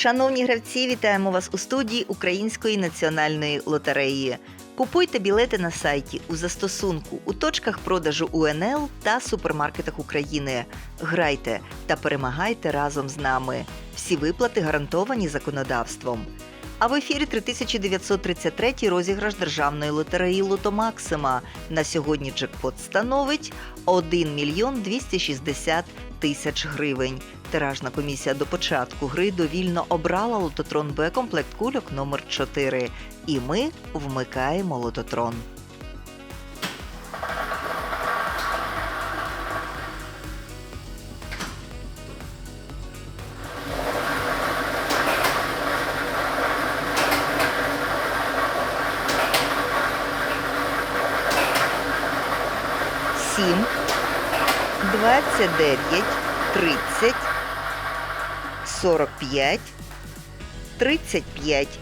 Шановні гравці, вітаємо вас у студії Української національної лотереї. Купуйте білети на сайті у застосунку у точках продажу УНЛ та супермаркетах України. Грайте та перемагайте разом з нами. Всі виплати гарантовані законодавством. А в ефірі 3933 розіграш державної лотереї Лото Максима. На сьогодні джекпот становить 1 мільйон 260 тисяч гривень. Тиражна комісія до початку гри довільно обрала лототрон Б комплект кульок номер 4 І ми вмикаємо лототрон. Сім, двадцять дев'ять, тридцять, сорок п'ять, тридцять п'ять.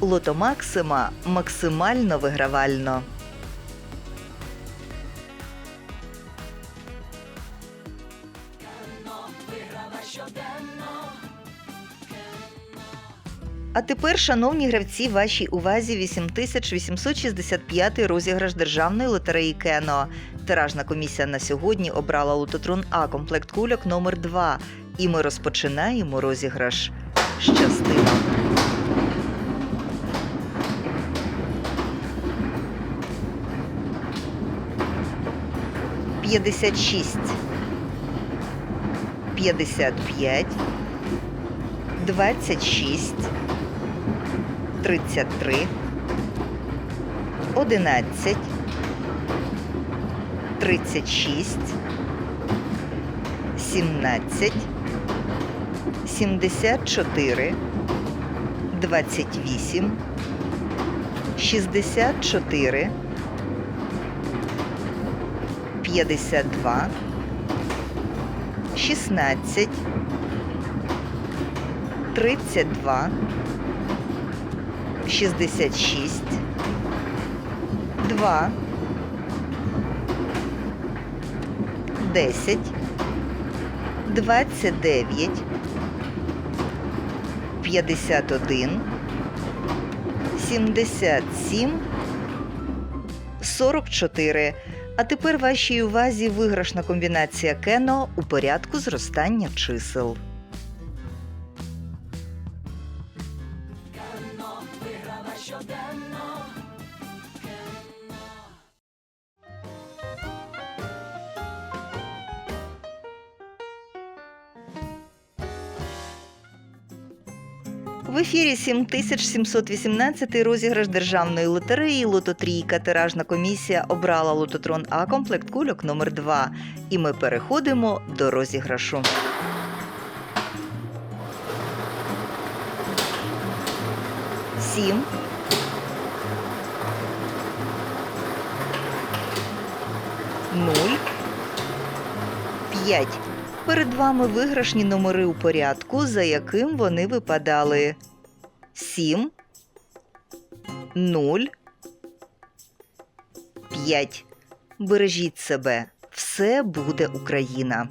Лото Максима максимально вигравально. А тепер, шановні гравці, вашій увазі 8865 розіграш державної лотереї Кено. Тиражна комісія на сьогодні обрала лототрон А комплект кульок номер 2 І ми розпочинаємо розіграш. Щастиво! П'ятдесят шість, п'ятдесят п'ять, двадцять шість, тридцять три, одинадцять, тридцять шість, сімнадцять, 74 28 64 52 16 32 66 2 10 29 51, 77, 44. А тепер вашій увазі виграшна комбінація кено у порядку зростання чисел. Кано виграла щоденно. В ефірі 7718 розіграш державної лотереї Лототрійка. Тиражна комісія обрала лототрон А комплект кульок номер 2 І ми переходимо до розіграшу. Сім. Нуль. П'ять. Перед вами виграшні номери у порядку, за яким вони випадали. 7, 0, 5. Бережіть себе. Все буде Україна.